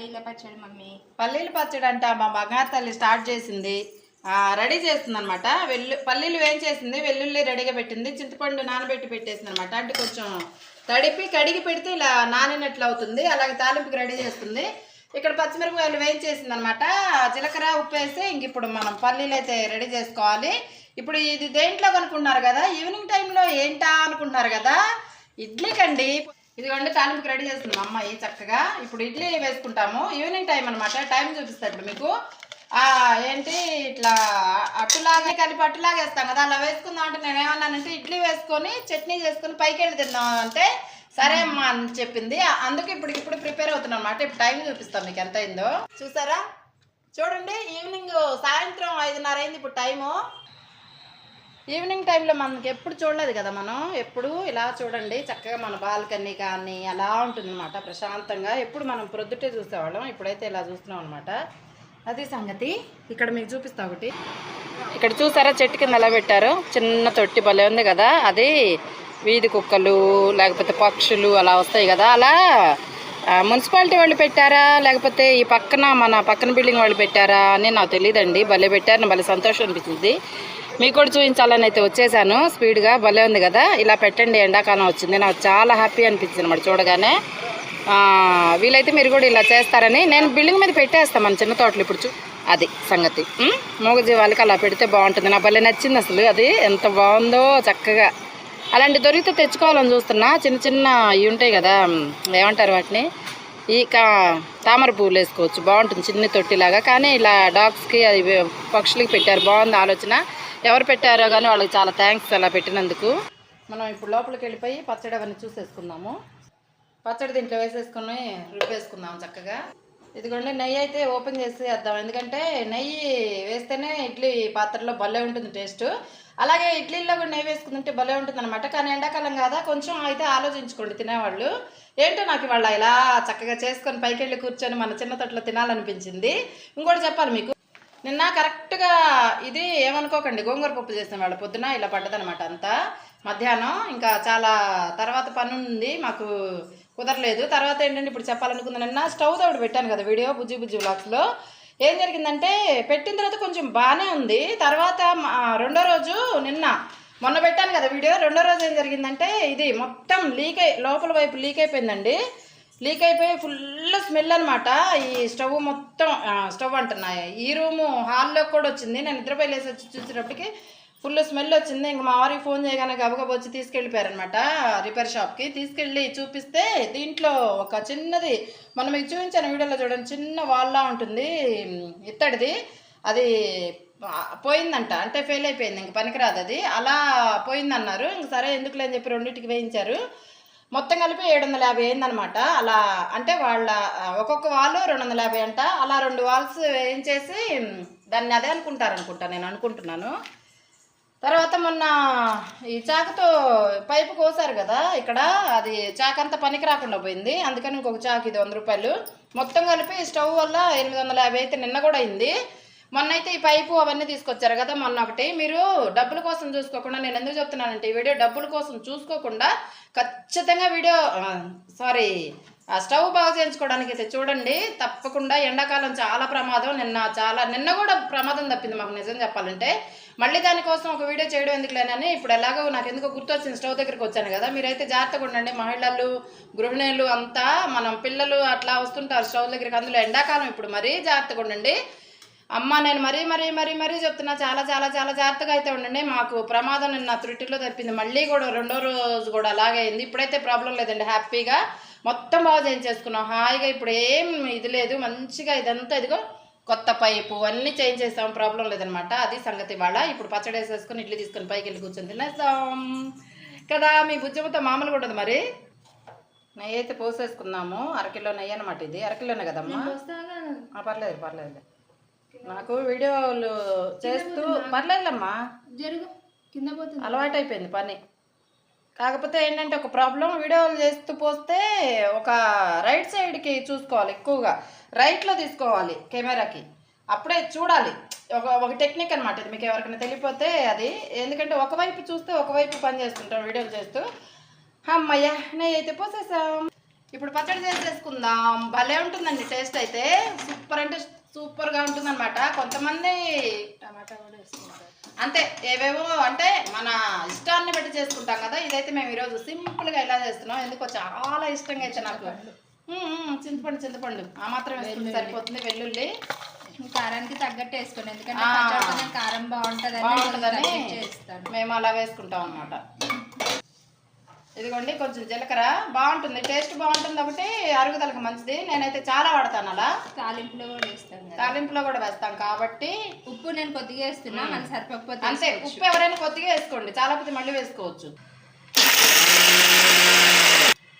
పల్లీల పచ్చడి మమ్మీ. పల్లీల పచ్చడి అంట మా బంగారు తల్లి స్టార్ట్ చేసింది. రెడీ చేస్తుంది అనమాట వెల్లు పల్లీలు వేయించేసింది వెల్లుల్లి రెడీగా పెట్టింది. చింతపండు నానబెట్టి పెట్టేసింది అనమాట అంటే కొంచెం తడిపి కడిగి పెడితే ఇలా నానినట్లు అవుతుంది. అలాగే తాలింపుకి రెడీ చేస్తుంది. ఇక్కడ పచ్చిమిరపకాయలు వేయించేసింది అనమాట జీలకర్ర ఉప్పు వేసి ఇంక ఇప్పుడు మనం పల్లీలు అయితే రెడీ చేసుకోవాలి. ఇప్పుడు ఇది దేంట్లో కనుక్కున్నారు కదా? ఈవినింగ్ టైంలో ఏంటా అనుకుంటున్నారు కదా? ఇడ్లీకండి ఇదిగోండి తాలింపుకి రెడీ చేస్తుంది మా అమ్మాయి చక్కగా. ఇప్పుడు ఇడ్లీ వేసుకుంటాము. ఈవినింగ్ టైం అనమాట టైం చూపిస్తా ఇప్పుడు మీకు. ఏంటి ఇట్లా అట్టులాగే కలిపి అట్టులాగా వేస్తాం కదా అలా వేసుకుందాం అంటే నేను ఏమన్నానంటే ఇడ్లీ వేసుకొని చట్నీ చేసుకొని పైకి వెళ్ళి తిందాం అంటే సరే అమ్మా అని చెప్పింది. అందుకే ఇప్పుడు ఇప్పుడు ప్రిపేర్ అవుతున్నాను అనమాట ఇప్పుడు టైం చూపిస్తాం మీకు ఎంత అయిందో. చూసారా? చూడండి ఈవినింగ్ సాయంత్రం ఐదున్నర అయింది ఇప్పుడు టైము ఈవినింగ్ టైంలో మనకి ఎప్పుడు చూడలేదు కదా మనం? ఎప్పుడు ఇలా చూడండి చక్కగా మన బాల్కనీ కానీ అలా ఉంటుందన్నమాట ప్రశాంతంగా. ఎప్పుడు మనం ప్రొద్దుటే చూసేవాళ్ళం ఇప్పుడైతే ఇలా చూస్తున్నాం అనమాట అది సంగతి. ఇక్కడ మీకు చూపిస్తా ఒకటి. ఇక్కడ చూసారా చెట్టు కింద ఎలా పెట్టారు? చిన్న తొట్టి భలే ఉంది కదా. అది వీధి కుక్కలు లేకపోతే పక్షులు అలా వస్తాయి కదా. అలా మున్సిపాలిటీ వాళ్ళు పెట్టారా? లేకపోతే ఈ పక్కన మన పక్కన బిల్డింగ్ వాళ్ళు పెట్టారా? అని నాకు తెలియదండి. భలే పెట్టారు భలే సంతోషం అనిపించింది. మీకు కూడా చూపించాలని అయితే వచ్చేసాను. స్పీడ్గా భలే ఉంది కదా. ఇలా పెట్టండి ఎండాకాలం వచ్చింది. నాకు చాలా హ్యాపీ అనిపించింది అనమాట చూడగానే. వీలైతే మీరు కూడా ఇలా చేస్తారని నేను బిల్డింగ్ మీద పెట్టేస్తాను మన చిన్న తోటలు ఇప్పుడు అది సంగతి. మూగజీవాలకి అలా పెడితే బాగుంటుంది. నాకు భలే నచ్చింది అసలు. అది ఎంత బాగుందో చక్కగా. అలాంటి దొరికితే తెచ్చుకోవాలని చూస్తున్నా. చిన్న చిన్న ఇవి ఉంటాయి కదా ఏమంటారు వాటిని? ఈ కా తామర పువ్వులు వేసుకోవచ్చు. బాగుంటుంది చిన్న తొట్టిలాగా. కానీ ఇలా డాగ్స్కి అది పక్షులకి పెట్టారు. బాగుంది ఆలోచన. ఎవరు పెట్టారో కానీ వాళ్ళకి చాలా థ్యాంక్స్ అలా పెట్టినందుకు. మనం ఇప్పుడు లోపలికి వెళ్ళిపోయి పచ్చడి అవన్నీ చూసేసుకుందాము. పచ్చడి దీంట్లో వేసేసుకుని రుబ్బేసుకుందాం చక్కగా. ఇదిగోండి నెయ్యి అయితే ఓపెన్ చేసి వేద్దాం ఎందుకంటే నెయ్యి వేస్తేనే ఇడ్లీ పాత్రలో భలే ఉంటుంది టేస్ట్. అలాగే ఇడ్లీల్లో కూడా నెయ్యి వేసుకుంటుంటే భలే ఉంటుంది అనమాట కానీ ఎండాకాలం కదా కొంచెం అయితే ఆలోచించుకోండి తినేవాళ్ళు. ఏంటో నాకు ఇవాళ ఇలా చక్కగా చేసుకొని పైకి వెళ్ళి కూర్చొని మన చిన్న తొట్లో తినాలనిపించింది. ఇంకోటి చెప్పాలి మీకు. నిన్న కరెక్ట్గా ఇది ఏమనుకోకండి గోంగూర పప్పు చేసిన వాళ్ళ పొద్దున ఇలా పడ్డదనమాట అంతా. మధ్యాహ్నం ఇంకా చాలా తర్వాత పని ఉంది మాకు కుదరలేదు. తర్వాత ఏంటంటే ఇప్పుడు చెప్పాలనుకుంది నిన్న స్టవ్ తోడు పెట్టాను కదా వీడియో బుజ్జి బుజ్జి బ్లాగ్స్లో ఏం జరిగిందంటే పెట్టిన తర్వాత కొంచెం బాగానే ఉంది. తర్వాత మా- రెండో రోజు నిన్న మొన్న పెట్టాను కదా వీడియో. రెండో రోజు ఏం జరిగిందంటే ఇది మొత్తం లీక్ అయి లోపల వైపు లీక్ అయిపోయిందండి. లీక్ అయిపోయి ఫుల్ స్మెల్ అనమాట ఈ స్టవ్ మొత్తం స్టవ్ అంటున్నాయి ఈ రూము హాల్లో కూడా వచ్చింది. నేను నిద్రపోయి లేసి వచ్చి చూసేటప్పటికి ఫుల్ స్మెల్ వచ్చింది. ఇంక మా వారికి ఫోన్ చేయగానే గబగబ వచ్చి తీసుకెళ్ళిపోయారనమాట రిపేర్ షాప్కి తీసుకెళ్ళి చూపిస్తే దీంట్లో ఒక చిన్నది మనం మీకు చూపించాను వీడియోలో చూడండి చిన్న వాల్లా ఉంటుంది. ఇత్తడిది. అది పోయిందంట. అంటే ఫెయిల్ అయిపోయింది. ఇంక పనికిరాదు అది. అలా పోయిందన్నారు. ఇంక సరే ఎందుకులే అని చెప్పి రెండింటికి వేయించారు. మొత్తం కలిపి ఏడు వందల యాభై అయిందనమాట అలా అంటే వాళ్ళ ఒక్కొక్క వాళ్ళు రెండు వందల యాభై అంట. అలా రెండు వాల్స్ వేయించేసి దాన్ని అదే అనుకుంటారు అనుకుంటా నేను అనుకుంటున్నాను. తర్వాత మొన్న ఈ చాకుతో పైపు కోసారు కదా ఇక్కడ అది చాకు అంతా పనికి రాకుండా పోయింది. అందుకని ఇంకొక చాకు ఇది వంద రూపాయలు. మొత్తం కలిపి స్టవ్ వల్ల ఎనిమిది వందల యాభై అయితే నిన్న కూడా అయింది. మొన్న అయితే ఈ పైపు అవన్నీ తీసుకొచ్చారు కదా మొన్న ఒకటి. మీరు డబ్బుల కోసం చూసుకోకుండా నేను ఎందుకు చెప్తున్నానంటే ఈ వీడియో డబ్బుల కోసం చూసుకోకుండా ఖచ్చితంగా వీడియో సారీ ఆ స్టవ్ బాగు చేయించుకోవడానికి అయితే చూడండి. తప్పకుండా ఎండాకాలం చాలా ప్రమాదం. నిన్న చాలా నిన్న కూడా ప్రమాదం తప్పింది మాకు నిజం చెప్పాలంటే. మళ్ళీ దానికోసం ఒక వీడియో చేయడం ఎందుకులేనని ఇప్పుడు ఎలాగో నాకు ఎందుకో గుర్తొచ్చింది స్టవ్ దగ్గరికి వచ్చాను కదా. మీరైతే జాగ్రత్తగా ఉండండి. మహిళలు గృహిణులు అంతా మనం పిల్లలు అట్లా వస్తుంటారు స్టవ్ దగ్గరికి. అందులో ఎండాకాలం ఇప్పుడు మరీ జాగ్రత్తగా ఉండండి. అమ్మ నేను మరీ మరీ మరీ మరీ చెప్తున్నా. చాలా చాలా చాలా జాగ్రత్తగా అయితే ఉండండి. మాకు ప్రమాదం నిన్న త్రుటిలో తప్పింది. మళ్ళీ కూడా రెండో రోజు కూడా అలాగే అయింది. ఇప్పుడైతే ప్రాబ్లం లేదండి. హ్యాపీగా మొత్తం బాగా చేయించేసుకున్నాం హాయిగా ఇప్పుడు ఏం ఇది లేదు. మంచిగా ఇదంతా ఇదిగో కొత్త పైపు అన్నీ చేంజ్ చేస్తాం ప్రాబ్లం లేదనమాట. అది సంగతి వాళ్ళ ఇప్పుడు పచ్చడి వేసేసుకొని ఇడ్లీ తీసుకొని పైకి వెళ్ళి కూర్చొని తినేస్తాం కదా మీ బుజ్జమ్మతో మామూలుగా ఉండదు మరి. నెయ్యి అయితే పోసేసుకుందాము. అరకిలో నెయ్యి అనమాట ఇది. అరకిలోనే కదమ్మా? పర్లేదు పర్లేదు. నాకు వీడియోలు చేస్తూ పర్లేదమ్మా జరుగు. కింద పోతుంది. అలవాటు అయిపోయింది పని. కాకపోతే ఏంటంటే ఒక ప్రాబ్లం వీడియోలు చేస్తూ పోస్తే ఒక రైట్ సైడ్కి చూసుకోవాలి ఎక్కువగా. రైట్లో తీసుకోవాలి కెమెరాకి. అప్పుడే చూడాలి. ఒక ఒక టెక్నిక్ అనమాట ఇది మీకు ఎవరికైనా తెలియపోతే అది. ఎందుకంటే ఒకవైపు చూస్తే ఒకవైపు పని చేస్తుంటాం వీడియోలు చేస్తూ. అమ్మయ్యా నెయ్యి అయితే పోసేసాం ఇప్పుడు పచ్చడి చేసేసుకుందాం. భలే ఉంటుందండి టేస్ట్ అయితే. సూపర్ అంటే సూపర్గా ఉంటుందన్నమాట. కొంతమంది టమాటా కూడా వేసుకుంటారు. అంతే ఏవేవో అంటే మన ఇష్టాన్ని బట్టి చేసుకుంటాం కదా ఇదైతే మేము ఈరోజు సింపుల్గా ఇలా చేస్తున్నాం ఎందుకో చాలా ఇష్టంగా అయితే నాకు. చింతపండు. చింతపండు ఆ మాత్రం వేసుకుంటే సరిపోతుంది వెల్లుల్లి. కారానికి తగ్గట్టు వేసుకోండి ఎందుకంటే కారం బాగుంటుందని మేము అలా వేసుకుంటాం అనమాట ఇదిగోండి కొంచెం జీలకర్ర. బాగుంటుంది టేస్ట్ బాగుంటుంది ఒకటి అరుగుదలకు మంచిది. నేనైతే చాలా వాడతాను అలా. తాలింపులో కూడా వేస్తాను తాలింపులో కూడా వేస్తాం కాబట్టి ఉప్పు నేను కొద్దిగా వేస్తున్నా మళ్ళీ సరిపోకపోతే అంతే. ఉప్పు ఎవరైనా కొద్దిగా వేసుకోండి. చాలా కొద్ది మళ్ళీ వేసుకోవచ్చు.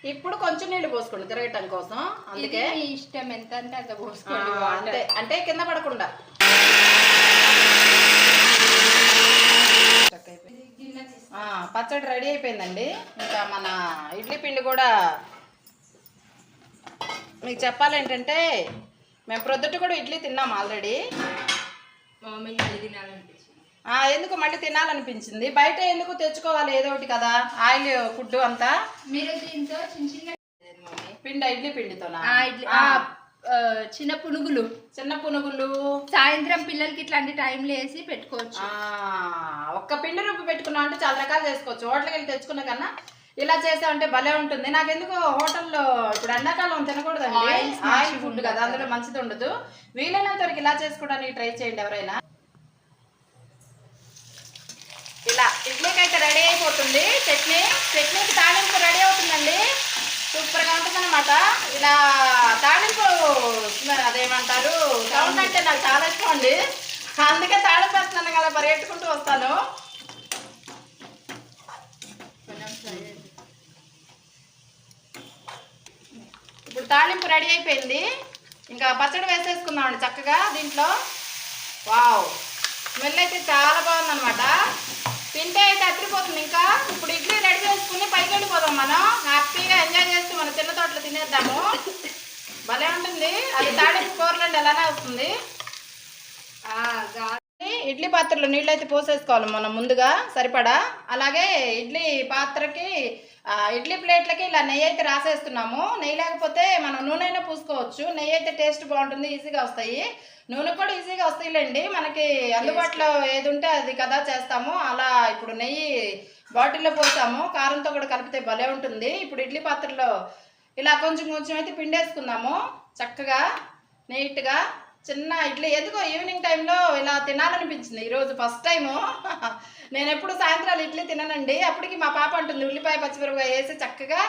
ఇప్పుడు కొంచెం నీళ్ళు పోసుకోండి తిరగటం కోసం. అందుకే ఇష్టం ఎంత అంటే అంత పోసుకోండి అంటే కింద పడకుండా ఆ, పచ్చడి రెడీ అయిపోయిందండి. ఇంకా మన ఇడ్లీ పిండి కూడా మీకు చెప్పాలేంటంటే మేము ప్రొద్దుట కూడా ఇడ్లీ తిన్నాం ఆల్రెడీ. ఎందుకు మళ్ళీ తినాలనిపించింది? బయట ఎందుకు తెచ్చుకోవాలి ఏదో ఒకటి కదా ఆయిల్ ఫుడ్ అంతా. మీరు పిండి ఇడ్లీ పిండితోనా? ఆ, చిన్న పునుగులు. చిన్న పునుగులు. సాయంత్రం పిల్లలకి ఇట్లాంటి టైంలో వేసి పెట్టుకోవచ్చు. ఒక్క పిండి రుబ్బు పెట్టుకున్నాం అంటే చాలా రకాలు చేసుకోవచ్చు. హోటల్కి వెళ్ళి తెచ్చుకున్న కన్నా ఇలా చేసామంటే భలే ఉంటుంది. నాకెందుకు హోటల్లో ఇప్పుడు ఎండాకాలం తినకూడదండి. Oils ఆయిల్ ఫుడ్ కదా అందులో మంచిది ఉండదు. వీలైనంత వరకు ఇలా చేసుకోవడానికి ట్రై చేయండి ఎవరైనా. ఇలా ఇడ్లీకి అయితే రెడీ అయిపోతుంది. చట్నీ చట్నీకి సూపర్గా ఉంటుందన్నమాట. ఇలా తాళింపు స్మె- అదేమంటారు సౌండ్ అంటే నాకు చాలా ఇష్టం అండి. అందుకే తాళం వేస్తున్నాను కదా పరిగెట్టుకుంటూ వస్తాను. ఇప్పుడు తాళింపు రెడీ అయిపోయింది. ఇంకా పచ్చడి వేసేసుకుందామండి చక్కగా దీంట్లో. వావ్ స్మెల్ అయితే చాలా బాగుందన్నమాట. తింటే అయితే అదిరిపోతుంది ఇంకా. ఇప్పుడు ఇడ్లీ రెడీ చేసుకుని పైకి వెళ్ళిపోదాం మనం. హ్యాపీగా ఎంజాయ్ చేస్తూ మన చిన్న తోటలో తినేద్దాము. భలే ఉంటుంది. అది తాలింపు కూరలండి అలానే వస్తుంది ఆ, ఇడ్లీ పాత్రలో నీళ్ళు అయితే పోసేసుకోవాలి మనం ముందుగా సరిపడా? అలాగే ఇడ్లీ పాత్రకి ఇడ్లీ ప్లేట్లకి ఇలా నెయ్యి అయితే రాసేస్తున్నాము. నెయ్యి లేకపోతే మనం నూనె అయినా పూసుకోవచ్చు. నెయ్యి అయితే టేస్ట్ బాగుంటుంది ఈజీగా వస్తాయి. నూనె కూడా ఈజీగా వస్తాయిలేండి. మనకి అందుబాటులో ఏది ఉంటే అది కదా చేస్తాము. అలా ఇప్పుడు నెయ్యి బాటిల్లో పోసాము. కారంతో కూడా కలిపితే భలే ఉంటుంది. ఇప్పుడు ఇడ్లీ పాత్రలో ఇలా కొంచెం కొంచెం అయితే పిండేసుకుందాము. చక్కగా నీట్గా. చిన్న ఇడ్లీ. ఎందుకో ఈవినింగ్ టైంలో ఇలా తినాలనిపించింది. ఈరోజు ఫస్ట్ టైము. నేను ఎప్పుడు సాయంత్రాలు ఇడ్లీ తిననండి. అప్పటికి మా పాప అంటుంది ఉల్లిపాయ పచ్చిమిరపకాయ వేసి చక్కగా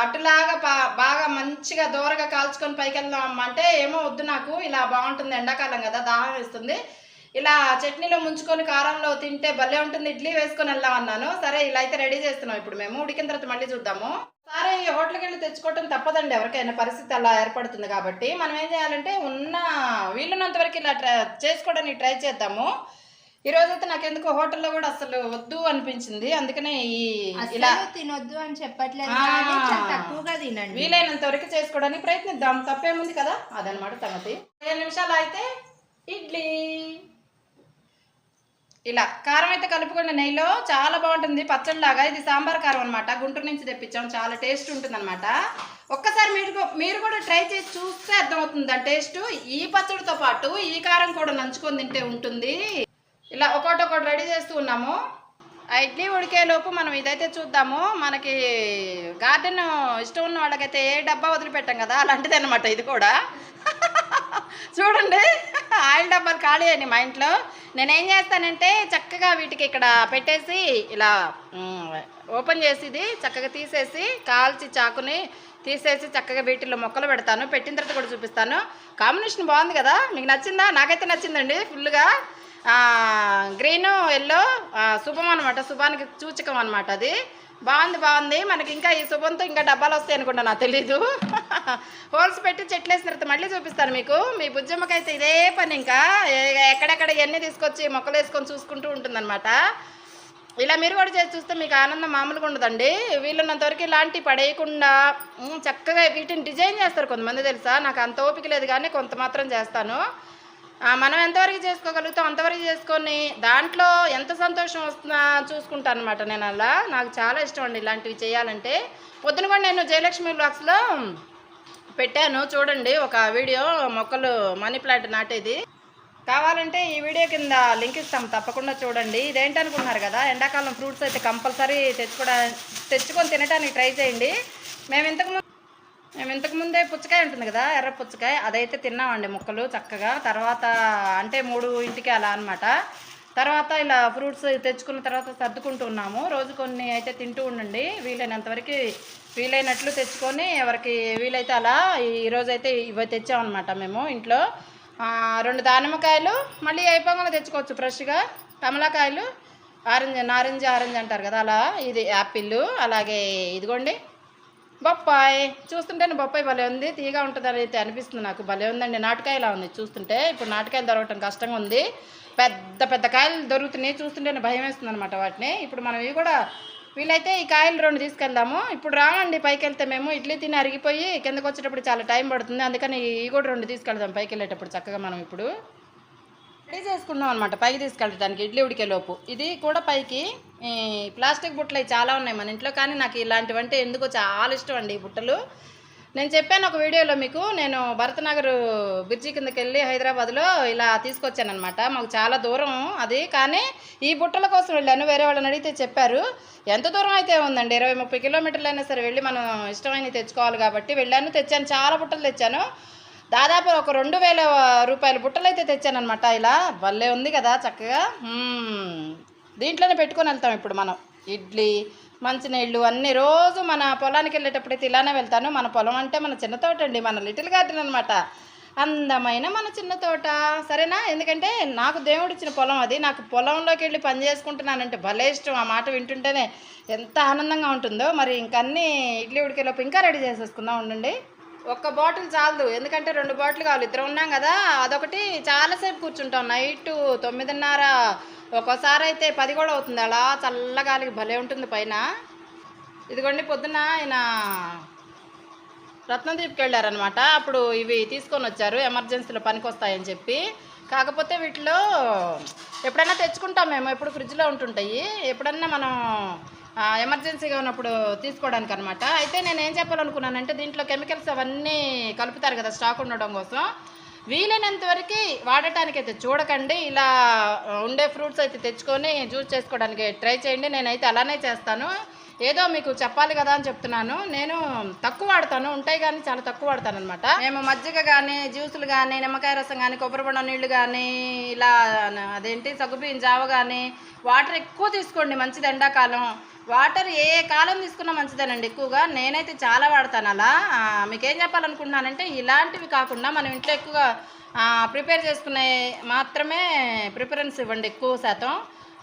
అట్టులాగా పా- బాగా మంచిగా దూరగా కాల్చుకొని పైకి వెళ్దాం అమ్మ అంటే ఏమో వద్దు నాకు ఇలా బాగుంటుంది ఎండాకాలం కదా దాహం వేస్తుంది. ఇలా చట్నీలో ముంచుకొని కారంలో తింటే భలే ఉంటుంది ఇడ్లీ వేసుకొని వెళ్దాం అన్నాను. సరే ఇలా అయితే రెడీ చేస్తున్నాం ఇప్పుడు మేము. ఉడికిన తర్వాత మళ్ళీ చూద్దాము. సరే ఈ హోటల్కి వెళ్ళి తెచ్చుకోవటం తప్పదండి. ఎవరికైనా పరిస్థితి అలా ఏర్పడుతుంది కాబట్టి మనం ఏం చేయాలంటే ఉన్న వీలున్నంత వరకు ఇలా ట్రై చేసుకోవడానికి ట్రై చేద్దాము. ఈ రోజైతే నాకు ఎందుకో హోటల్లో కూడా అసలు వద్దు అనిపించింది. అందుకనే ఈ ఇలా తినొద్దు అని చెప్పట్లేదు తక్కువగా తినండి. వీలైనంత వరకు చేసుకోవడానికి ప్రయత్నిద్దాం. తప్పేముంది కదా? అదనమాట సంగతి. పదిహేను నిమిషాలు అయితే ఇడ్లీ. ఇలా కారం అయితే కలుపుకున్న నెయ్యిలో. చాలా బాగుంటుంది. పచ్చడిలాగా ఇది సాంబార్ కారం అనమాట గుంటూరు నుంచి తెప్పించాం. చాలా టేస్ట్ ఉంటుంది అనమాట ఒక్కసారి మీరు మీరు కూడా ట్రై చేసి చూస్తే అర్థమవుతుంది ఆ టేస్ట్? ఈ పచ్చడితో పాటు ఈ కారం కూడా నంచుకొని తింటే ఉంటుంది. ఇలా ఒకటి ఒకటి రెడీ చేస్తూ ఉన్నాము. ఆ ఇడ్లీ ఉడికేలోపు మనం ఇదైతే చూద్దాము. మనకి గార్డెన్ ఇష్టం ఉన్న వాళ్ళకైతే ఏ డబ్బా వదిలిపెట్టాం కదా అలాంటిది అనమాట ఇది కూడా. చూడండి ఆయిల్ డబ్బాలు ఖాళీ అయ్యాయి మా ఇంట్లో. నేనేం చేస్తానంటే చక్కగా వీటికి ఇక్కడ పెట్టేసి ఇలా ఓపెన్ చేసి ఇది చక్కగా తీసేసి కాల్చి చాకుని తీసేసి చక్కగా వీటిలో మొక్కలు పెడతాను. పెట్టిన తర్వాత కూడా చూపిస్తాను. కాంబినేషన్ బాగుంది కదా మీకు నచ్చిందా? నాకైతే నచ్చిందండి ఫుల్గా గ్రీను ఎల్లో శుభం అనమాట శుభానికి సూచకం అనమాట అది. బాగుంది బాగుంది. మనకి ఇంకా ఈ శుభంతో ఇంకా డబ్బాలు వస్తాయి అనుకుంటా నాకు తెలీదు. హోల్స్ పెట్టి చెట్లు వేసిన తర్వాత మళ్ళీ చూపిస్తాను మీకు. మీ బుజ్జమ్మకైతే ఇదే పని ఇంకా. ఎక్కడెక్కడ ఇవన్నీ తీసుకొచ్చి మొక్కలు వేసుకొని చూసుకుంటూ ఉంటుందన్నమాట. ఇలా మీరు కూడా చేసి చూస్తే మీకు ఆనందం మామూలుగా ఉండదండి. వీళ్ళున్నంతవరకు ఇలాంటి ఇలాంటివి పడేయకుండా చక్కగా వీటిని డిజైన్ చేస్తారు కొంతమంది తెలుసా? నాకు అంత ఓపిక లేదు కానీ కొంత మాత్రం చేస్తాను. మనం ఎంతవరకు చేసుకోగలుగుతాం అంతవరకు చేసుకొని దాంట్లో ఎంత సంతోషం వస్తుందా చూసుకుంటాను అనమాట నేను అలా. నాకు చాలా ఇష్టం అండి ఇలాంటివి చేయాలంటే. పొద్దున కూడా నేను జయలక్ష్మి బ్లాగ్స్లో పెట్టాను. చూడండి ఒక వీడియో మొక్కలు మనీ ప్లాంట్ నాటేది. కావాలంటే ఈ వీడియో కింద లింక్ ఇస్తాం. తప్పకుండా చూడండి. ఇదేంటనుకుంటున్నారు కదా ఎండాకాలం ఫ్రూట్స్ అయితే కంపల్సరీ తెచ్చుకోవడా తెచ్చుకొని తినడానికి ట్రై చేయండి. మేము ఇంతకుముందు మేము ఇంతకు ముందే పుచ్చకాయ ఉంటుంది కదా ఎర్ర పుచ్చకాయ అదైతే తిన్నామండి ముక్కలు చక్కగా. తర్వాత అంటే మూడు ఇంటికి అలా అనమాట తర్వాత ఇలా ఫ్రూట్స్ తెచ్చుకున్న తర్వాత సర్దుకుంటూ ఉన్నాము. రోజు కొన్ని అయితే తింటూ ఉండండి. వీలైనంతవరకు వీలైనట్లు తెచ్చుకొని ఎవరికి వీలైతే అలా ఈరోజైతే ఇవి తెచ్చామన్నమాట మేము ఇంట్లో. రెండు దానిమ్మకాయలు మళ్ళీ అయిపోగానే తెచ్చుకోవచ్చు ఫ్రెష్గా. కమలాకాయలు ఆరెంజ్ నారింజ ఆరెంజ్ అంటారు కదా అలా. ఇది యాపిల్ అలాగే ఇదిగోండి. బొప్పాయి. చూస్తుంటేనే బొప్పాయి భలే ఉంది తీగా ఉంటుందని అయితే అనిపిస్తుంది నాకు. భలే ఉందండి. నాటకాయలా ఉంది చూస్తుంటే. ఇప్పుడు నాటకాయలు దొరకటం కష్టంగా ఉంది. పెద్ద పెద్ద కాయలు దొరుకుతున్నాయి చూస్తుంటేనే భయం వేస్తుంది అనమాట వాటిని. ఇప్పుడు మనం ఇవి కూడా వీలైతే ఈ కాయలు రెండు తీసుకెళ్దాము. ఇప్పుడు రావండి పైకి వెళ్తే మేము. ఇడ్లీ తిని అరిగిపోయి కిందకు వచ్చేటప్పుడు చాలా టైం పడుతుంది. అందుకని ఇవి కూడా రెండు తీసుకెళ్దాం పైకి వెళ్ళేటప్పుడు చక్కగా మనం ఇప్పుడు. రెడీ చేసుకున్నాం అనమాట పైకి తీసుకెళ్ళడానికి ఇడ్లీ ఉడికే లోపు. ఇది కూడా పైకి ప్లాస్టిక్ బుట్టలు చాలా ఉన్నాయి మన ఇంట్లో కానీ నాకు ఇలాంటివంటే ఎందుకో చాలా ఇష్టం అండి ఈ బుట్టలు. నేను చెప్పాను ఒక వీడియోలో మీకు నేను భరతనగర్ బ్రిడ్జి కిందకి వెళ్ళి హైదరాబాద్లో ఇలా తీసుకొచ్చానమాట మాకు చాలా దూరం అది కానీ ఈ బుట్టల కోసం వెళ్ళాను వేరే వాళ్ళని అడిగితే చెప్పారు. ఎంత దూరం అయితే ఉందండి ఇరవై ముప్పై కిలోమీటర్లు అయినా సరే వెళ్ళి మనం ఇష్టమైనవి తెచ్చుకోవాలి కాబట్టి వెళ్ళాను తెచ్చాను చాలా బుట్టలు తెచ్చాను. దాదాపు ఒక రెండు వేల రూపాయల బుట్టలు అయితే తెచ్చానమాట ఇలా. భలే ఉంది కదా చక్కగా. దీంట్లోనే పెట్టుకొని వెళ్తాం ఇప్పుడు మనం. ఇడ్లీ మంచినీళ్ళు అన్ని రోజు మన పొలానికి వెళ్ళేటప్పుడు అయితే ఇలానే వెళ్తాను. మన పొలం అంటే మన చిన్న తోట అండి మన లిటిల్ గార్డెన్ అనమాట అందమైన మన చిన్న తోట. సరేనా? ఎందుకంటే నాకు దేవుడిచ్చిన పొలం అది. నాకు పొలంలోకి వెళ్ళి పని చేసుకుంటున్నానంటే భలే ఇష్టం. ఆ మాట వింటుంటేనే ఎంత ఆనందంగా ఉంటుందో. మరి ఇంకన్నీ ఇడ్లీ ఉడికేలోపు ఇంకా రెడీ చేసేసుకుందాం ఉండండి. ఒక్క బాటిల్ చాలదు. ఎందుకంటే రెండు బాటిల్ కావాలి. ఇద్దరు ఉన్నాం కదా. అదొకటి. చాలాసేపు కూర్చుంటాం. నైట్ తొమ్మిదిన్నర ఒక్కోసారి అయితే పది కూడా అవుతుంది. అలా చల్లగాలికి భలే ఉంటుంది పైన. ఇదిగోండి పొద్దున్న ఆయన రత్నదీప్కి వెళ్ళారనమాట అప్పుడు ఇవి తీసుకొని వచ్చారు. ఎమర్జెన్సీలో పనికి వస్తాయని చెప్పి. కాకపోతే వీటిలో ఎప్పుడైనా తెచ్చుకుంటాం మేము. ఎప్పుడు ఫ్రిడ్జ్లో ఉంటుంటాయి. ఎప్పుడన్నా మనం ఎమర్జెన్సీగా ఉన్నప్పుడు తీసుకోవడానికి అనమాట అయితే నేను ఏం చెప్పాలనుకున్నానంటే దీంట్లో కెమికల్స్ అవన్నీ కలుపుతారు కదా స్టాక్ ఉండడం కోసం. వీలైనంత వరకు వాడటానికి అయితే చూడకండి. ఇలా ఉండే ఫ్రూట్స్ అయితే తెచ్చుకొని జ్యూస్ చేసుకోవడానికి ట్రై చేయండి. నేనైతే అలానే చేస్తాను. ఏదో మీకు చెప్పాలి కదా అని చెప్తున్నాను. నేను తక్కువ వాడతాను. ఉంటాయి కానీ చాలా తక్కువ వాడతాను అనమాట మేము మజ్జిగ కానీ జ్యూసులు కానీ నిమ్మకాయ రసం కానీ కొబ్బరి బొండ నీళ్ళు కానీ ఇలా అదేంటి సగ్గుబియ్యం జావ కానీ వాటర్ ఎక్కువ తీసుకోండి. మంచిది ఎండాకాలం. వాటర్ ఏ కాలం తీసుకున్నా మంచిదేనండి ఎక్కువగా. నేనైతే చాలా వాడతాను అలా. మీకేం చెప్పాలనుకుంటున్నానంటే ఇలాంటివి కాకుండా మనం ఇంట్లో ఎక్కువగా ప్రిపేర్ చేసుకునే మాత్రమే ప్రిఫరెన్స్ ఇవ్వండి ఎక్కువ శాతం.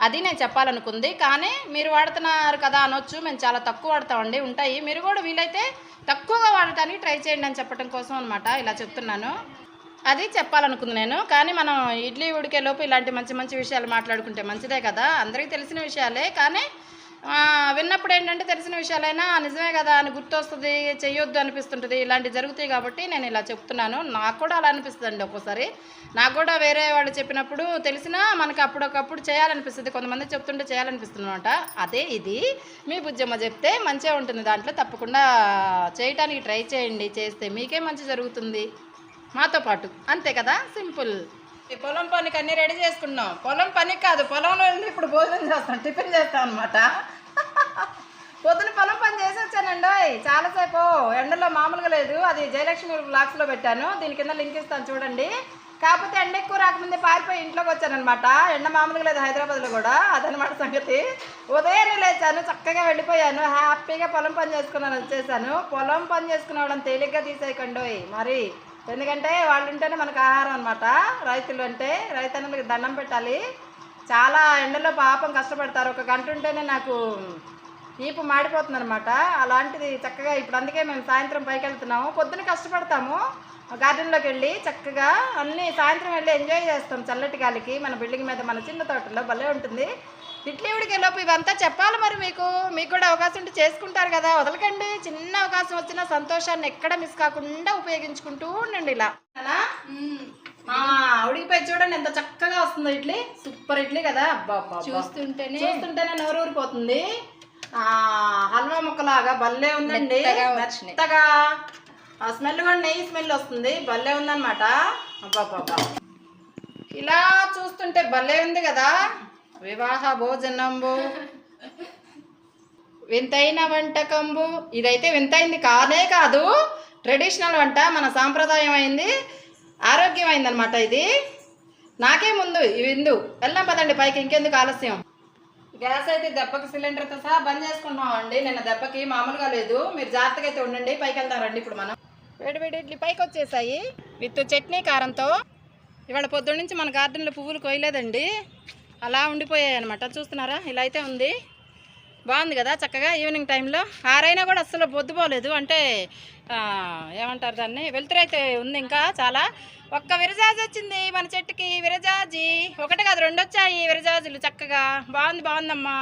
అది నేను చెప్పాలనుకుంది. కానీ మీరు వాడుతున్నారు కదా అనొచ్చు. మేము చాలా తక్కువ వాడతామండి. ఉంటాయి. మీరు కూడా వీలైతే తక్కువగా వాడటానికి ట్రై చేయండి అని చెప్పడం కోసం అనమాట ఇలా చెప్తున్నాను. అది చెప్పాలనుకుంది నేను. కానీ మనం ఇడ్లీ ఉడికే లోపు ఇలాంటి మంచి మంచి విషయాలు మాట్లాడుకుంటే మంచిదే కదా. అందరికీ తెలిసిన విషయాలే. కానీ విన్నప్పుడు ఏంటంటే తెలిసిన విషయాలైనా నిజమే కదా అని గుర్తొస్తుంది చెయ్యొద్దు అనిపిస్తుంటుంది ఇలాంటివి జరుగుతాయి కాబట్టి నేను ఇలా చెప్తున్నాను. నాకు కూడా అలా అనిపిస్తుంది ఒక్కోసారి. నాకు కూడా వేరే వాళ్ళు చెప్పినప్పుడు తెలిసినా మనకి అప్పుడొకప్పుడు చేయాలనిపిస్తుంది. కొంతమంది చెప్తుంటే చేయాలనిపిస్తుందన్నమాట. అదే ఇది. మీ బుజ్జమ్మ చెప్తే మంచిగా ఉంటుంది. దాంట్లో తప్పకుండా చేయటానికి ట్రై చేయండి. చేస్తే మీకే మంచి జరుగుతుంది. మాతో పాటు. అంతే కదా? సింపుల్. ఈ పొలం పనికి అన్నీ రెడీ చేసుకున్నాం. పొలం పనికి కాదు పొలంలో వెళ్ళి ఇప్పుడు భోజనం చేస్తాం టిఫిన్ చేస్తాం అనమాట పొద్దున పొలం పని చేసి వచ్చానండి చాలాసేపు. ఎండలో మామూలుగా లేదు అది జయలక్ష్మి బ్లాక్స్లో పెట్టాను. దీని కింద లింక్ ఇస్తాను చూడండి. కాకపోతే ఎండ ఎక్కువ రాకముందే పారిపోయి ఇంట్లోకి వచ్చానమాట ఎండ మామూలుగా లేదు హైదరాబాద్లో కూడా అదనమాట సంగతి. ఉదయాన్నే లేచాను చక్కగా వెళ్ళిపోయాను హ్యాపీగా పొలం పని చేసుకున్నాను వచ్చేసాను. పొలం పని చేసుకున్న వాళ్ళని తేలిగ్గా తీసేయకండి మరి. ఎందుకంటే వాళ్ళు ఉంటేనే మనకు ఆహారం అనమాట రైతులు అంటే రైతన్నులకు దండం పెట్టాలి. చాలా ఎండలో పాపం కష్టపడతారు. ఒక గంట ఉంటేనే నాకు ఈపు మాడిపోతుంది అనమాట అలాంటిది చక్కగా ఇప్పుడు అందుకే మేము సాయంత్రం పైకి వెళ్తున్నాము పొద్దున కష్టపడతాము. గార్డెన్లోకి వెళ్ళి చక్కగా అన్ని సాయంత్రం వెళ్ళి ఎంజాయ్ చేస్తాం చల్లటి గాలికి. మన బిల్డింగ్ మీద మన చిన్న తోటలో భలే ఉంటుంది. ఇడ్లీ ఉడికేలోపు ఇవంతా చెప్పాలి మరి మీకు. మీకు కూడా అవకాశం ఉంటే చేసుకుంటారు కదా. వదలకండి. చిన్న అవకాశం వచ్చిన సంతోషాన్ని ఎక్కడ మిస్ కాకుండా ఉపయోగించుకుంటూ ఉండండి ఇలా. ఉడికిపోయి చూడండి ఎంత చక్కగా వస్తుందో ఇడ్లీ. సూపర్ ఇడ్లీ కదా. చూస్తుంటేనే. చూస్తుంటేనే నోరు ఊరిపోతుంది. ఆ హల్వా ముక్కలాగా భలే ఉందండి. మెత్తగా. ఆ స్మెల్ కూడా నెయ్యి స్మెల్ వస్తుంది. భలే ఉందన్నమాట. అబ్బాబ్బా ఇలా చూస్తుంటే భలే ఉంది కదా. వివాహ భోజనంబు. వింతైన వంటకంబు. ఇదైతే వింతైంది కానే కాదు. ట్రెడిషనల్ వంట మన సాంప్రదాయం అయింది. ఆరోగ్యమైంది అనమాట ఇది. నాకే ముందు విందు. వెళ్ళాం పదండి పైకి ఇంకెందుకు ఆలస్యం? గ్యాస్ అయితే దెబ్బకి సిలిండర్తో సహా బంద్ చేసుకుంటున్నాం అండి నిన్న దెబ్బకి మామూలుగా లేదు. మీరు జాగ్రత్తగా అయితే ఉండండి. పైకి వెళ్తాం రండి ఇప్పుడు మనం. వేడి వేడి ఇడ్లీ పైకి వచ్చేసాయి విత్ చట్నీ కారంతో. ఇవాళ పొద్దున్న నుంచి మన గార్డెన్లో పువ్వులు కొయ్యలేదండి. అలా ఉండిపోయాయి అనమాట చూస్తున్నారా? ఇలా అయితే ఉంది. బాగుంది కదా చక్కగా ఈవినింగ్ టైంలో. ఆరైనా కూడా అస్సలు పొద్దుపోలేదు అంటే ఏమంటారు దాన్ని? వెలుతురు అయితే ఉంది ఇంకా చాలా. ఒక్క విరజాజి వచ్చింది మన చెట్టుకి. విరజాజి. ఒకటి కాదు రెండు వచ్చాయి విరజాజులు. చక్కగా. బాగుంది బాగుందమ్మా.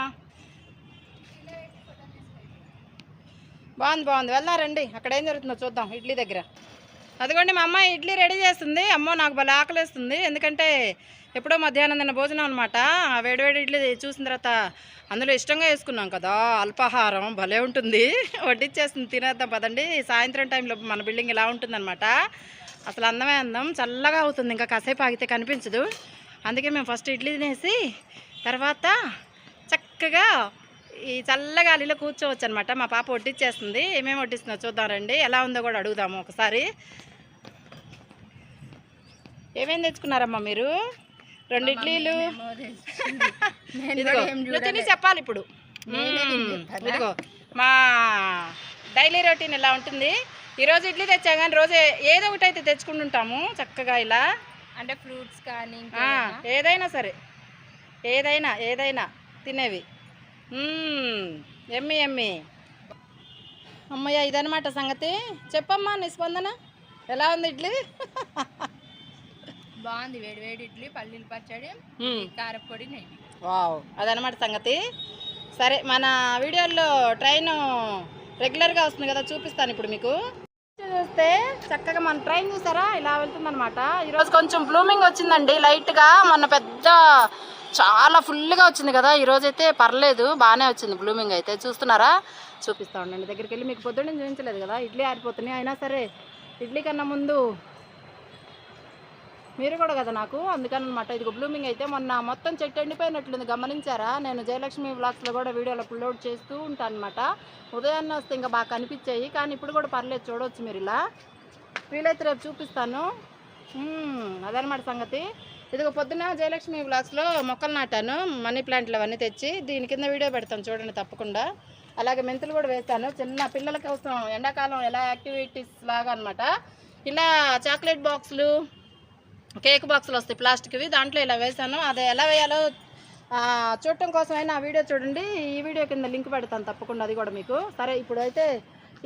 బాగుంది బాగుంది. వెళ్దాం రండి. అక్కడ ఏం జరుగుతుందో చూద్దాం ఇడ్లీ దగ్గర. అదిగోండి మా అమ్మాయి ఇడ్లీ రెడీ చేస్తుంది. అమ్మో నాకు భలే ఆకలిస్తుంది. ఎందుకంటే ఎప్పుడో మధ్యాహ్నం తిన్న భోజనం అనమాట వేడివేడి ఇడ్లీ చూసిన తర్వాత అందులో ఇష్టంగా వేసుకున్నాం కదా అల్పాహారం భలే ఉంటుంది. వడ్డిచ్చేస్తుంది తినేద్దాం పదండి. సాయంత్రం టైంలో మన బిల్డింగ్ ఇలా ఉంటుందన్నమాట. అసలు అందమే అందం చల్లగా అవుతుంది. ఇంకా కాసేపు ఆగితే కనిపించదు. అందుకే మేము ఫస్ట్ ఇడ్లీ తినేసి తర్వాత చక్కగా ఈ చల్లగాలిలో కూర్చోవచ్చు అనమాట మా పాప వడ్డిచ్చేస్తుంది. ఏమేమి వడ్డిస్తుందో చూద్దాం రండి. ఎలా ఉందో కూడా అడుగుదాము ఒకసారి. ఏమేమి తెచ్చుకున్నారమ్మా మీరు? రెండు ఇడ్లీలు. ఇదిగో తిని చెప్పాలి ఇప్పుడు? ఇదిగో మా డైలీ రొటీన్ ఇలా ఉంటుంది. ఈరోజు ఇడ్లీ తెచ్చా కానీ రోజు ఏదో ఒకటి అయితే తెచ్చుకుంటుంటాము చక్కగా ఇలా. అంటే ఫ్రూట్స్ కానీ ఏదైనా సరే. ఏదైనా ఏదైనా తినేవి. ఎమ్మి ఎమ్మి. అమ్మయ్య ఇదనమాట సంగతి. చెప్పమ్మా నీ స్పందన. ఎలా ఉంది ఇడ్లీ? బాగుంది వేడి వేడి ఇడ్లీ పల్లీల పచ్చడి. కారపొడి నెయ్యి. వావ్ అదనమాట సంగతి. సరే మన వీడియోల్లో ట్రైన్ రెగ్యులర్గా వస్తుంది కదా చూపిస్తాను ఇప్పుడు మీకు. చూస్తే చక్కగా మన ట్రైన్ చూసారా? ఇలా వెళ్తుందనమాట ఈరోజు కొంచెం బ్లూమింగ్ వచ్చిందండి లైట్గా. మొన్న పెద్ద చాలా ఫుల్గా వచ్చింది కదా. ఈరోజు అయితే పర్లేదు బాగానే వచ్చింది బ్లూమింగ్ అయితే. చూస్తున్నారా? చూపిస్తూ ఉండండి. దగ్గరికి వెళ్ళి మీకు పొద్దున్న చూపించలేదు కదా. ఇడ్లీ ఆరిపోతున్నాయి. అయినా సరే ఇడ్లీ కన్నా ముందు మీరు కూడా కదా నాకు. అందుకని అనమాట ఇది బ్లూమింగ్ అయితే మొన్న మొత్తం చెట్టు ఎండిపోయినట్లుంది. గమనించారా? నేను జయలక్ష్మి బ్లాగ్స్లో కూడా వీడియోలు అప్లోడ్ చేస్తూ ఉంటాను అనమాట ఉదయాన్నే వస్తే ఇంకా బాగా కనిపించాయి. కానీ ఇప్పుడు కూడా పర్లేదు. చూడవచ్చు మీరు ఇలా. వీలైతే రేపు చూపిస్తాను. అదనమాట సంగతి. ఇదిగో పొద్దున జయలక్ష్మి బ్లాగ్స్లో మొక్కలు నాటాను మనీ ప్లాంట్లు అవన్నీ తెచ్చి దీని కింద వీడియో పెడతాను చూడండి తప్పకుండా. అలాగే మెంతులు కూడా వేస్తాను. చిన్న పిల్లల కోసం ఎండాకాలం ఎలా యాక్టివిటీస్ లాగా అనమాట ఇలా చాక్లెట్ బాక్సులు కేక్ బాక్సులు వస్తాయి ప్లాస్టిక్వి దాంట్లో ఇలా వేసాను అది ఎలా వేయాలో చూడటం కోసమైనా ఆ వీడియో చూడండి. ఈ వీడియో కింద లింక్ పెడతాను తప్పకుండా అది కూడా మీకు. సరే ఇప్పుడైతే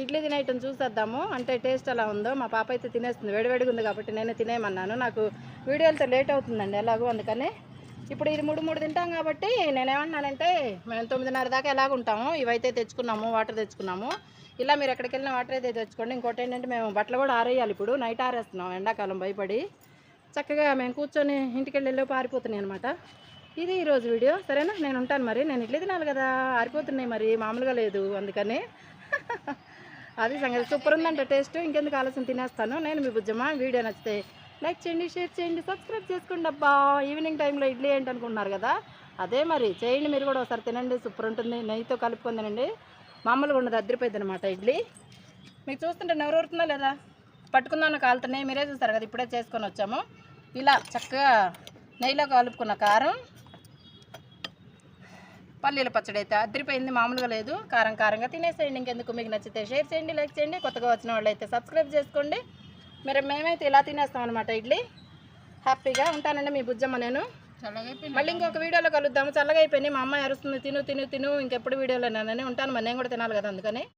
ఇడ్లీ తినేయటం చూసేద్దాము. అంటే టేస్ట్ ఎలా ఉందో మా పాప అయితే తినేస్తుంది. వేడివేడిగా ఉంది కాబట్టి నేనే తినేయమన్నాను. నాకు వీడియోలతో లేట్ అవుతుందండి ఎలాగో అందుకని. ఇప్పుడు ఇది మూడు మూడు తింటాం కాబట్టి నేనేమన్నానంటే మేము తొమ్మిదిన్నర దాకా ఎలాగ ఉంటాము ఇవైతే తెచ్చుకున్నాము వాటర్ తెచ్చుకున్నాము. ఇలా మీరు ఎక్కడికి వెళ్ళిన వాటర్ అయితే తెచ్చుకోండి. ఇంకోటి ఏంటంటే మేము బట్టలు కూడా ఆరేయాలి ఇప్పుడు. నైట్ ఆరేస్తున్నాం ఎండాకాలం భయపడి. చక్కగా మేము కూర్చొని ఇంటికి వెళ్ళి పారిపోతున్నాయి అనమాట ఇది ఈరోజు వీడియో. సరేనా? నేను ఉంటాను మరి. నేను ఇడ్లీ తినాలి కదా. ఆరిపోతున్నాయి మరి. మామూలుగా లేదు అందుకని. అది సంగతి. సూపర్ ఉందంట టేస్ట్. ఇంకెందుకు ఆలోచన తినేస్తాను. నేను మీ బుజ్జమ్మ. వీడియో నచ్చితే లైక్ చేయండి షేర్ చేయండి సబ్స్క్రైబ్ చేసుకోండి. అబ్బా ఈవినింగ్ టైంలో ఇడ్లీ ఏంటి అనుకుంటున్నారు కదా? అదే మరి చేయండి మీరు కూడా ఒకసారి తినండి సూపర్ ఉంటుంది. నెయ్యితో కలుపుకొని తినండి. మామూలుగా ఉండదు అద్దరిపోయింది అనమాట ఇడ్లీ. మీకు చూస్తుంటే నవ్వు లేదా? పట్టుకుందామన్న కాలుతున్నాయి మీరే చూస్తారు కదా ఇప్పుడే చేసుకొని వచ్చాము. ఇలా చక్కగా నెయ్యిలో కలుపుకున్న కారం. పల్లీల పచ్చడి అయితే అద్దరిపోయింది మామూలుగా లేదు. కారం కారంగా తినేసేయండి ఇంకెందుకు? మీకు నచ్చితే షేర్ చేయండి లైక్ చేయండి. కొత్తగా వచ్చిన వాళ్ళు అయితే సబ్స్క్రైబ్ చేసుకోండి. మరి మేమైతే ఇలా తినేస్తాం అనమాట ఇడ్లీ. హ్యాపీగా ఉంటానండి మీ బుజ్జమ్మ నేను. మళ్ళీ ఇంకొక వీడియోలో కలుద్దాము. చల్లగా అయిపోయింది మా అమ్మాయి అరుస్తుంది తిను తిను తిను. ఇంకెప్పుడు వీడియోలో నేను ఉంటాను మరి నేను కూడా తినాలి కదా అందుకని.